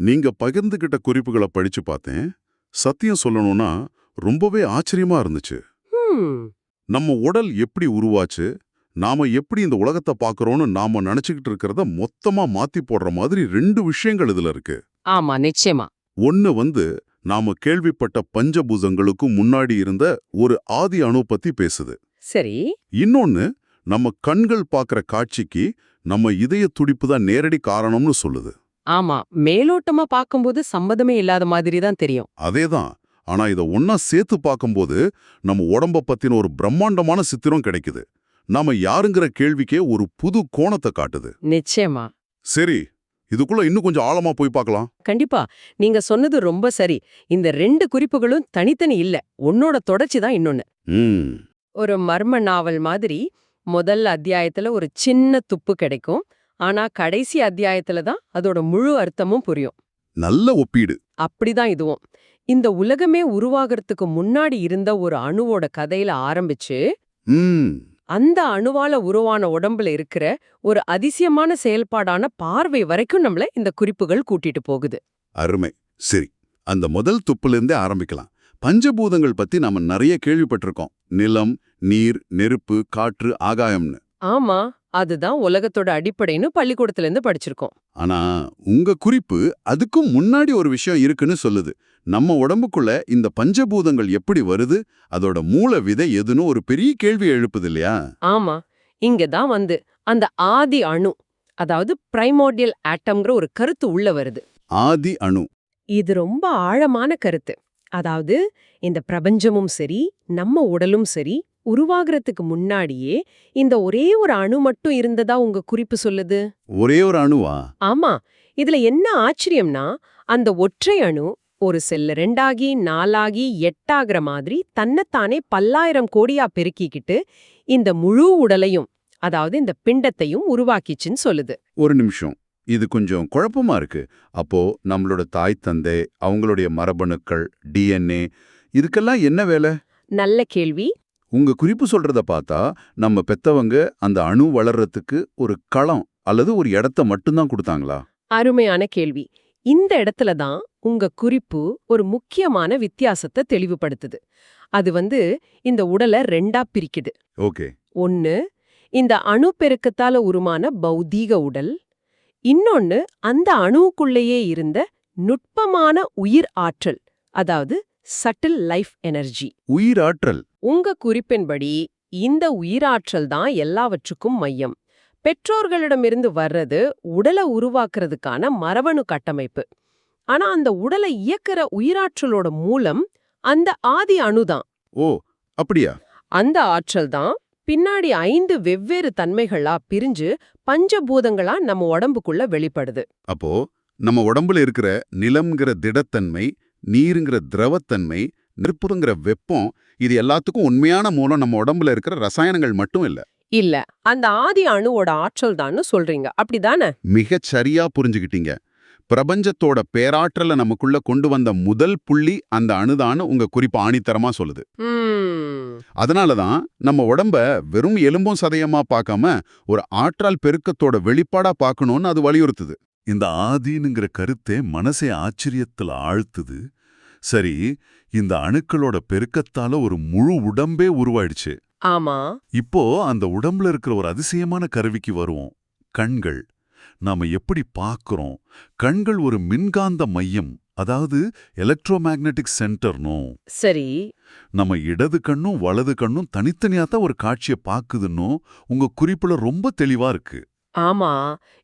நீங்க பகிர்ந்துகிட்ட குறிப்புகளை படிச்சு பார்த்தேன். சத்தியம் சொல்லணும்னா ரொம்பவே ஆச்சரியமா இருந்துச்சு. நம்ம உடல் எப்படி உருவாச்சு? நாம எப்படி இந்த உலகத்தை பார்க்கறோம்னு நாம நினைச்சுக்கிட்டு இருக்கிறத மொத்தமா மாத்தி போடுற மாதிரி ரெண்டு விஷயங்கள் இதுல இருக்கு. ஆமா நிச்சயமா. ஒன்னு வந்து நாம கேள்விப்பட்ட பஞ்சபூதங்களுக்கும் முன்னாடி இருந்த ஒரு ஆதி அணு பத்தி பேசுது. சரி. இன்னொன்னு நம்ம கண்கள் பார்க்கற காட்சிக்கு நம்ம இதய துடிப்பு தான் நேரடி காரணம்னு சொல்லுது. ஆமா மேலோட்டமா பாக்கும்போது சம்மதமே இல்லாத மாதிரி தான் தெரியும். அதேதான். ஆனா இத ஒன்னா சேர்த்து பார்க்கும்போது நம்ம உடம்ப பத்தின ஒரு பிரம்மாண்டமான சித்திரம் கிடைக்குது. நாம யாருங்கிற கேள்விக்கே ஒரு புது கோணத்தை காட்டுது. நிச்சயமா. சரி இதுக்குள்ள இன்னும் கொஞ்சம் ஆழமா போய் பார்க்கலாம். கண்டிப்பா. நீங்க சொன்னது ரொம்ப சரி. இந்த ரெண்டு குறிப்புகளும் தனித்தனி இல்ல. உன்னோட தொடர்ச்சி தான் இன்னொன்னு. ஒரு மர்ம நாவல் மாதிரி முதல் அத்தியாயத்துல ஒரு சின்ன துப்பு கிடைக்கும். ஆனா கடைசி அத்தியாயத்துல தான் அதோட முழு அர்த்தமும் புரியும். நல்ல ஒப்பீடு. அப்படிதான் இதுவும். இந்த உலகமே உருவாகிறதுக்கு முன்னாடி இருந்த ஒரு அணுவோட கதையில ஆரம்பிச்சு அந்த அணுவால உருவான உடம்புல இருக்கிற ஒரு அதிசயமான செயல்பாடான பார்வை வரைக்கும் நம்மள இந்த குறிப்புகள் கூட்டிட்டு போகுது. அருமை. சரி அந்த முதல் துப்புலேருந்தே ஆரம்பிக்கலாம். பஞ்சபூதங்கள் பத்தி நாம நிறைய கேள்விப்பட்டிருக்கோம். நிலம் நீர் நெருப்பு காற்று ஆகாயம்னு. ஆமா. அதுதான் உலகத்தோட அடிப்படைன்னு பள்ளிக்கூடத்துல இருந்து படிச்சிருக்கோம். ஆனா உங்க குறிப்பு அதுக்கும் முன்னாடி ஒரு விஷயம் இருக்குன்னு சொல்லுது. நம்ம உடம்புக்குள்ள இந்த பஞ்சபூதங்கள் எப்படி வருது? அதோட மூல விதை எதுன்னு ஒரு பெரிய கேள்வி எழுப்புது இல்லையா? ஆமா. இங்க தான் வந்து அந்த ஆதி அணு அதாவது பிரைமோர்டியல் ஆட்டம்ங்கிற ஒரு கருத்து உள்ள வருது. ஆதி அணு. இது ரொம்ப ஆழமான கருத்து. அதாவது இந்த பிரபஞ்சமும் சரி நம்ம உடலும் சரி உருவாகிறதுக்கு முன்னாடியே இந்த ஒரே ஒரு அணு மட்டும் இருந்ததா உங்க குறிப்பு சொல்லுது? ஒரே ஒரு அணுவா? ஆமா. இதுல என்ன ஆச்சரியம்னா அந்த ஒற்றை அணு ஒரு செல்ல ரெண்டாகி நாலாகி எட்டாகிற மாதிரி தன்னைத்தானே பல்லாயிரம் கோடியா பெருக்கிக்கிட்டு இந்த முழு உடலையும் அதாவது இந்த பிண்டத்தையும் உருவாக்கிச்சுன்னு சொல்லுது. ஒரு நிமிஷம். இது கொஞ்சம் குழப்பமா இருக்கு. அப்போ நம்மளோட தாய் தந்தை அவங்களுடைய மரபணுக்கள் டிஎன்ஏ இதுக்கெல்லாம் என்ன வேலை? நல்ல கேள்வி. உங்க குறிப்பு சொல்றத பார்த்தா நம்ம பெத்தவங்க அந்த அணு வளர்றதுக்கு ஒரு களம் அல்லது ஒரு இடத்த மட்டும்தான் கொடுத்தாங்களா? அருமையான கேள்வி. இந்த இடத்துல தான் உங்க குறிப்பு ஒரு முக்கியமான வித்தியாசத்தை தெளிவுபடுத்துது. அது வந்து இந்த உடலை ரெண்டா பிரிக்குது. ஓகே. ஒன்னு இந்த அணு பெருக்கத்தால உருமான பௌதீக உடல். இன்னொன்னு அந்த அணுவுக்குள்ளேயே இருந்த நுட்பமான உயிர் ஆற்றல் அதாவது சட்டில் லைஃப் எனர்ஜி. உயிராற்றல் உங்க குறிப்பின்படி இந்த உயிராற்றல் தான் எல்லாவற்றுக்கும் மையம். பெற்றோர்களிடமிருந்து வர்றது உடலை உருவாக்குறதுக்கான மரபணு கட்டமைப்பு. ஆனா அந்த உடலை இயக்குற உயிராற்றலோட மூலம் அந்த ஆதி அணுதான் ஓ அப்படியா? அந்த ஆற்றல் தான் பின்னாடி ஐந்து வெவ்வேறு தன்மைகளா பிரிஞ்சு பஞ்சபூதங்களா நம்ம உடம்புக்குள்ள வெளிப்படுது. அப்போ நம்ம உடம்புல இருக்கிற நிலம்ங்கிற திடத்தன்மை நீருங்கிற திரவத்தன்மை நெருப்புங்கிற வெப்பம் இது எல்லாத்துக்கும் உண்மையான மூலம் நம்ம உடம்புல இருக்கிற ரசாயனங்கள் மட்டும் இல்ல. இல்ல அந்த ஆதி அணுவோட ஆற்றல் தான்னு சொல்றீங்க. அப்படிதானே? மிகச் சரியா புரிஞ்சுக்கிட்டீங்க. பிரபஞ்சத்தோட பேராற்றலை நமக்குள்ள கொண்டு வந்த முதல் புள்ளி அந்த அணுதான்னு உங்க குறிப்பு ஆணித்தரமா சொல்லுது. ம், அதனாலதான் நம்ம உடம்ப வெறும் எலும்பும் சதையமா பார்க்காம ஒரு ஆற்றல் பெருக்கத்தோட வெளிப்பாடா பார்க்கணும்னு அது வலியுறுத்துது. இந்த ஆதினுங்கிற கருத்தே மனசை ஆச்சரியத்துல ஆழ்த்துது. சரி இந்த அணுக்களோட பெருக்கத்தால ஒரு முழு உடம்பே உருவாயிடுச்சு. ஆமா. இப்போ அந்த உடம்புல இருக்கிற ஒரு அதிசயமான கருவிக்கு வருவோம் கண்கள். நாம எப்படி பார்க்கறோம்? கண்கள் ஒரு மின்காந்த மையம் அதாவது எலக்ட்ரோமேக்னெட்டிக் சென்டர்னோ சரி. நம்ம இடது கண்ணும் வலது கண்ணும் தனித்தனியா தான் ஒரு காட்சியை பாக்குதுன்னோ உங்க குறிப்புல ரொம்ப தெளிவா இருக்கு. ஆமா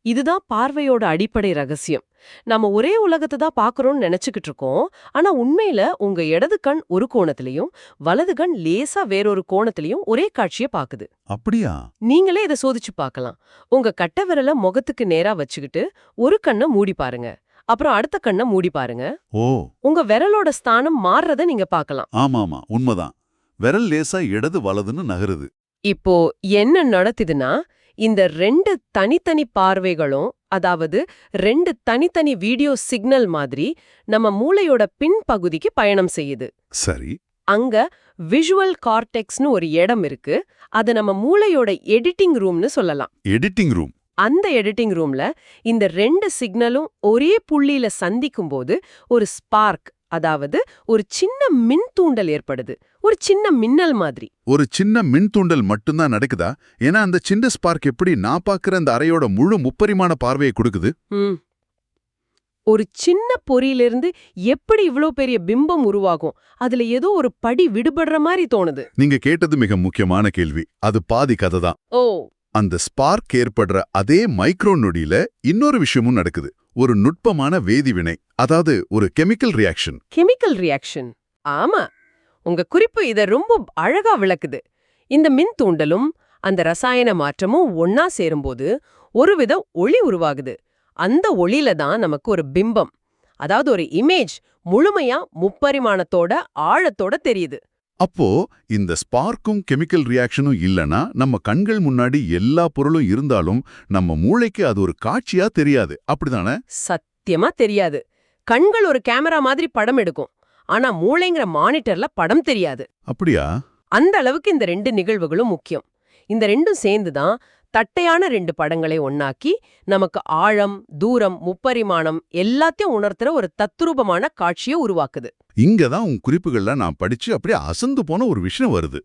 இதுதான் பார்வையோட அடிப்படை ரகசியம். நம்ம ஒரே உலகத்தை தான் பாக்குறோம்னு நினைச்சுக்கிட்டு இருக்கோம். ஆனா உண்மையில உங்க இடது கண் ஒரு கோணத்திலையும் வலது கண் லேசா வேறொரு கோணத்திலையும் ஒரே காட்சியை பாக்குது. அப்படியா? நீங்களே இதை சோதிச்சு பார்க்கலாம் உங்க கட்டை விரல முகத்துக்கு நேரா வச்சுக்கிட்டு ஒரு கண்ணை மூடி பாருங்க. அப்புறம் அடுத்த கண்ணை மூடி பாருங்க. ஓ. உங்க விரலோட ஸ்தானம் மாறுறத நீங்க பார்க்கலாம் ஆமாமா உண்மைதான். விரல் லேசா இடது வலதுன்னு நகருது. இப்போ என்ன நடத்துதுன்னா இந்த ரெண்டு தனித்தனி பார்வைகளும் அதாவது ரெண்டு தனித்தனி வீடியோ சிக்னல் மாதிரி நம்ம மூளையோட பின்பகுதிக்கு பயணம் செய்யுது. சரி. அங்க விஷுவல் கார்டெக்ஸ்னு ஒரு இடம் இருக்கு. அது நம்ம மூளையோட எடிட்டிங் ரூம்னு சொல்லலாம். எடிட்டிங் ரூம் அந்த எடிட்டிங் ரூம்ல இந்த ரெண்டு சிக்னலும் ஒரே புள்ளியில சந்திக்கும் போது ஒரு ஸ்பார்க் அதாவது ஒரு சின்ன மின் தூண்டல் ஏற்படுது. ஒரு சின்ன மின்னல் மாதிரி. ஒரு சின்ன மின் தூண்டல் மட்டும்தான் நடக்குதா? ஏன்னா அந்த சின்ன ஸ்பார்க் எப்படி நான் பார்க்குற அந்த அறையோட முழு முப்பரிமாண பார்வையை கொடுக்குது. ஒரு சின்ன பொறியிலிருந்து எப்படி இவ்ளோ பெரிய பிம்பம் உருவாகும்? அதுல ஏதோ ஒரு படி விடுபடுற மாதிரி தோணுது. நீங்க கேட்டது மிக முக்கியமான கேள்வி. அது பாதி கதை தான். ஓ. அந்த ஸ்பார்க் ஏற்படுற அதே மைக்ரோ நொடியில இன்னொரு விஷயமும் நடக்குது. ஒரு நுட்பமான வேதிவினை அதாவது ஒரு கெமிக்கல் ரியாக்ஷன். Chemical reaction. ஆமா. உங்க குறிப்பு இத ரொம்ப அழகா விளக்குது. இந்த மின் தூண்டலும் அந்த ரசாயன மாற்றமும் ஒன்னா சேரும்போது ஒருவித ஒளி உருவாகுது. அந்த ஒளியில தான் நமக்கு ஒரு பிம்பம் அதாவது ஒரு இமேஜ் முழுமையா முப்பரிமாணத்தோட ஆழத்தோட தெரியுது. அப்போ இந்த ஸ்பார்க்கும் கெமிக்கல் ரியாக்ஷனும் இல்லனா நம்ம கண்கள் முன்னாடி எல்லா பொருளும் இருந்தாலும் நம்ம மூளைக்கு அது ஒரு காட்சியா தெரியாது. அப்படிதானே? சத்தியமா தெரியாது. கண்கள் ஒரு கேமரா மாதிரி படம் எடுக்கும். ஆனா மூளைங்கிற மானிட்டர்ல படம் தெரியாது. அப்படியா? அந்த அளவுக்கு இந்த ரெண்டு நிகழ்வுகளும் முக்கியம். இந்த ரெண்டும் சேர்ந்து தான் தட்டையான ரெண்டு படங்களை ஒண்ணாக்கி நமக்கு ஆழம் தூரம் முப்பரிமாணம் எல்லாத்தையும் உணர்த்துற ஒரு தத்ரூபமான காட்சியை உருவாக்குது. இங்க தான் உன் குறிப்புகள்ல நான் படிச்சு அப்படியே அசந்து போன ஒரு விஷயம் வருது.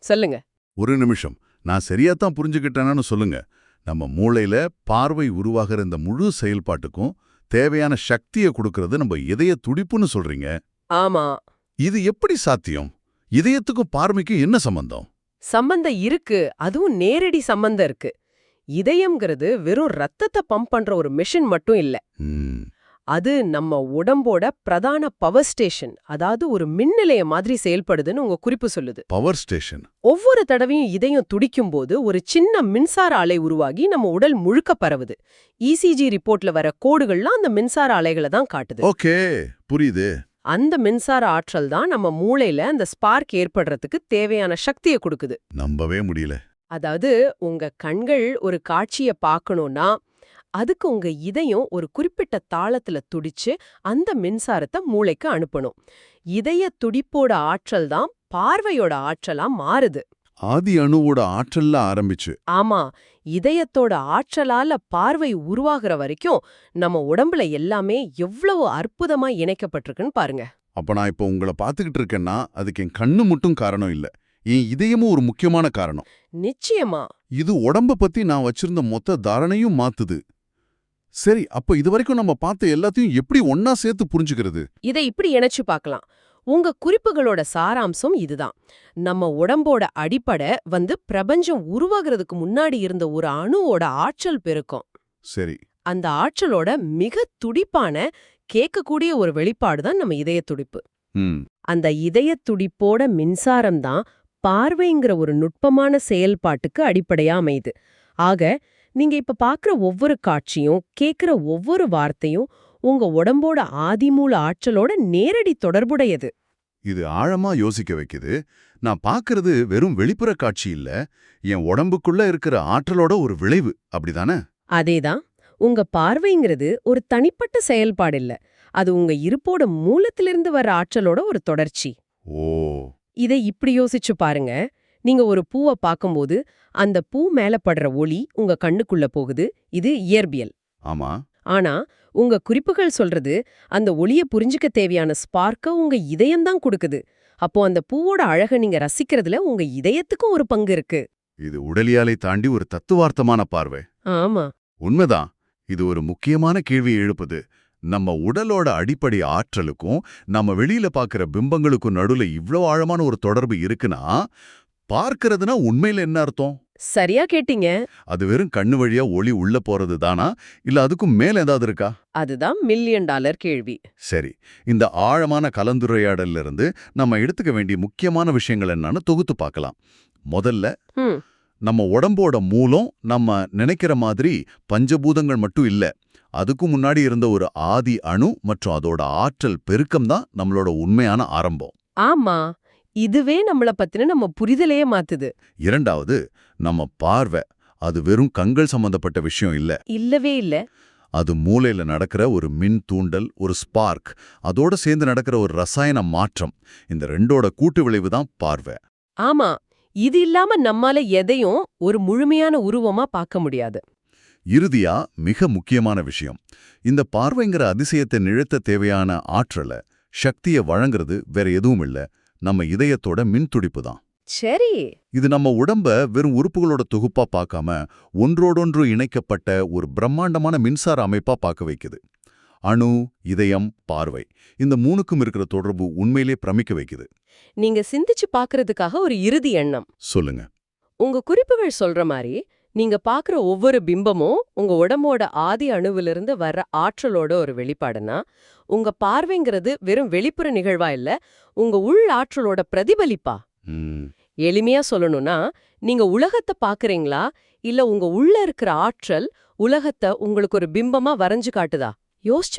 சொல்லுங்க. ஒரு நிமிஷம். நான் சரியாத்தான் புரிஞ்சுக்கிட்டேனான்னு சொல்லுங்க. நம்ம மூளையில பார்வை உருவாகிற இந்த முழு செயல்பாட்டுக்கும் தேவையான சக்தியை கொடுக்கறது நம்ம இதய துடிப்புன்னு சொல்றீங்க. ஆமா. இது எப்படி சாத்தியம்? இதயத்துக்கும் பார்வைக்கும் என்ன சம்பந்தம்? சம்பந்தம் இருக்கு அதுவும் நேரடி சம்பந்தம் இருக்கு. இதயம்ங்கிறது வெறும் ரத்தத்தை பம்ப் பண்ற ஒரு மெஷின் மட்டும் இல்ல. அது நம்ம உடம்போட பிரதான பவர் ஸ்டேஷன் அதாவது ஒரு மின் நிலையம் மாதிரி செயல்படுதுன்னு உங்க குறிப்பு சொல்லுது. பவர் ஸ்டேஷன் ஒவ்வொரு தடவையும் இதயம் துடிக்கும் போது ஒரு சின்ன மின்சார அலை உருவாகி நம்ம உடல் முழுக்க பரவுது. இசிஜி ரிப்போர்ட்ல வர கோடுகள்லாம் அந்த மின்சார அலைகளை தான் காட்டுது. ஓகே புரியுது. அந்த மின்சார ஆற்றல் தான் நம்ம மூளையில அந்த ஸ்பார்க் ஏற்படுறதுக்கு தேவையான சக்தியை கொடுக்குது. நம்பவே முடியல. அதாவது உங்க கண்கள் ஒரு காட்சிய பார்க்கணும்னா அதுக்கு உங்க இதயம் ஒரு குறிப்பிட்ட தாளத்துல துடிச்சு அந்த மின்சாரத்தை மூளைக்கு அனுப்பணும். இதய துடிப்போட ஆற்றல் தான் பார்வையோட ஆற்றலா மாறுது. ஆதி அணுவோட ஆற்றல்ல ஆரம்பிச்சு. ஆமா இதயத்தோட ஆற்றலால பார்வை உருவாகிற வரைக்கும் நம்ம உடம்புல எல்லாமே எவ்வளவு அற்புதமா இணைக்கப்பட்டிருக்குன்னு பாருங்க. அப்ப நான் இப்போ உங்களை பார்த்துக்கிட்டு இருக்கேன்னா அதுக்கு என் கண்ணு மட்டும் காரணம் இல்ல. என் இதயமும் ஒரு முக்கியமான காரணம். நிச்சயமா. இது உடம்ப பத்தி நான் வச்சிருந்த மொத்த தாரணையும் மாத்துது. சரி அப்ப இதுவரைக்கும் நம்ம பார்த்த எல்லாத்தையும் எப்படி ஒன்னா சேர்த்து புரிஞ்சுக்கிறது? இதை இப்படி இணைச்சு பார்க்கலாம். உங்க குறிப்புகளோட சாராம்சம் இதுதான். நம்ம உடம்போட அடிப்படை வந்து பிரபஞ்சம் உருவாகிறதுக்கு முன்னாடி இருந்த ஒரு அணுவோட ஆற்றல் பெருக்கம். சரி. அந்த ஆற்றலோட மிக துடிப்பான கேட்கக்கூடிய ஒரு வெளிப்பாடு தான் நம்ம இதய துடிப்பு. அந்த இதய துடிப்போட மின்சாரம் தான் பார்வைங்கிற ஒரு நுட்பமான செயல்பாட்டுக்கு அடிப்படையா அமையுது. ஆக நீங்க இப்ப பார்க்குற ஒவ்வொரு காட்சியும் கேட்குற ஒவ்வொரு வார்த்தையும் உங்க உடம்போட ஆதிமூல ஆற்றலோட நேரடி தொடர்புடையது. இது ஆழமா யோசிக்க வைக்குது. நான் பார்க்கறது வெறும் வெளிப்புற காட்சி இல்ல. என் உடம்புக்குள்ள இருக்கிற ஆற்றலோட ஒரு விளைவு. அப்படிதானே? அதேதான். உங்க பார்வைங்கிறது ஒரு தனிப்பட்ட செயல்பாடு இல்ல. அது உங்க இருப்போட மூலத்திலிருந்து வர ஆற்றலோட ஒரு தொடர்ச்சி. ஓ. இதை இப்படி யோசிச்சு பாருங்க. நீங்க ஒரு பூவை பார்க்கும்போது அந்த பூ மேல படுற ஒளி உங்க கண்ணுக்குள்ள போகுது. இது இயற்பியல். ஆமா. ஆனா உங்க குறிப்புகள் சொல்றது அந்த ஒளிய புரிஞ்சுக்க தேவையான ஸ்பார்க்க உங்க இதயம்தான் கொடுக்குது. அப்போ அந்த பூவோட அழக நீங்க ரசிக்கிறதுல உங்க இதயத்துக்கும் ஒரு பங்கு இருக்கு. இது உடலியாலை தாண்டி ஒரு தத்துவார்த்தமான பார்வை. ஆமா. உண்மைதான். இது ஒரு முக்கியமான கேள்வி எழுப்புது. நம்ம உடலோட அடிப்படை ஆற்றலுக்கும் நம்ம வெளியில பார்க்கிற பிம்பங்களுக்கும் நடுவுல இவ்ளோ ஆழமான ஒரு தொடர்பு இருக்குன்னா பார்க்கறதுனா உண்மையில என்ன அர்த்தம்? சரியா கேட்டீங்க. அது வெறும் கண்ணு வழியா ஒளி உள்ள போறது தானா? இல்ல அதுக்கும் மேல ஏதாவது இருக்கா? அதுதான் மில்லியன் டாலர் கேள்வி. சரி இந்த ஆழமான கலந்துரையாடல்ல இருந்து நம்ம எடுத்துக்க வேண்டிய முக்கியமான விஷயங்கள் என்னன்னு தொகுத்து பார்க்கலாம். முதல்ல நம்ம உடம்போட மூலம் நம்ம நினைக்கிற மாதிரி பஞ்சபூதங்கள் மட்டும் இல்ல அதுக்கு முன்னாடி இருந்த ஒரு ஆதி அணு மற்றும் அதோட ஆற்றல் பெருக்கம் தான் நம்மளோட உண்மையான ஆரம்பம். ஆமா இதுவே நம்மள பத்தின நம்ம புரிதலையே மாத்துது. இரண்டாவது நம்ம பார்வை அது வெறும் கண்கள் சம்பந்தப்பட்ட விஷயம் இல்ல. இல்லவே இல்ல. அது மூளையில நடக்கிற ஒரு மின் தூண்டல் ஒரு ஸ்பார்க் அதோட சேர்ந்து நடக்கிற ஒரு ரசாயன மாற்றம். இந்த ரெண்டோட கூட்டு விளைவு தான் பார்வை. ஆமா இது இல்லாம நம்மால எதையும் ஒரு முழுமையான உருவமா பார்க்க முடியாது. இறுதியா மிக முக்கியமான விஷயம். இந்த பார்வைங்கிற அதிசயத்தை நிழத்த தேவையான ஆற்றலை சக்தியை வழங்குறது வேற எதுவும் இல்ல. நம்ம இதயத்தோட மின்துடிப்பு தான். சரி. இது நம்ம உடம்ப வெறும் உறுப்புகளோட தொகுப்பா பார்க்காம ஒன்றோடொன்று இணைக்கப்பட்ட ஒரு பிரம்மாண்டமான மின்சார அமைப்பா பார்க்க வைக்குது. அணு இதயம் பார்வை. இந்த மூணுக்கும் இருக்கிற தொடர்பு உண்மையிலே பிரமிக்க வைக்குது. நீங்க சிந்திச்சு பார்க்கறதுக்காக ஒரு இறுதி எண்ணம். சொல்லுங்க. உங்க குறிப்புகள் சொல்ற மாதிரி நீங்க பார்க்குற ஒவ்வொரு பிம்பமும் உங்க உடம்போட ஆதி அணுவிலிருந்து வர்ற ஆற்றலோட ஒரு வெளிப்பாடுனா உங்க பார்வைங்கிறது வெறும் வெளிப்புற நிகழ்வா இல்ல உங்க உள் ஆற்றலோட பிரதிபலிப்பா? எளிமையா சொல்லணும்னா நீங்க உலகத்தை பாக்குறீங்களா? இல்ல உங்க உள்ள இருக்கிற ஆற்றல் உலகத்தை உங்களுக்கு ஒரு பிம்பமா வரைஞ்சு காட்டுதா? யோசிச்சு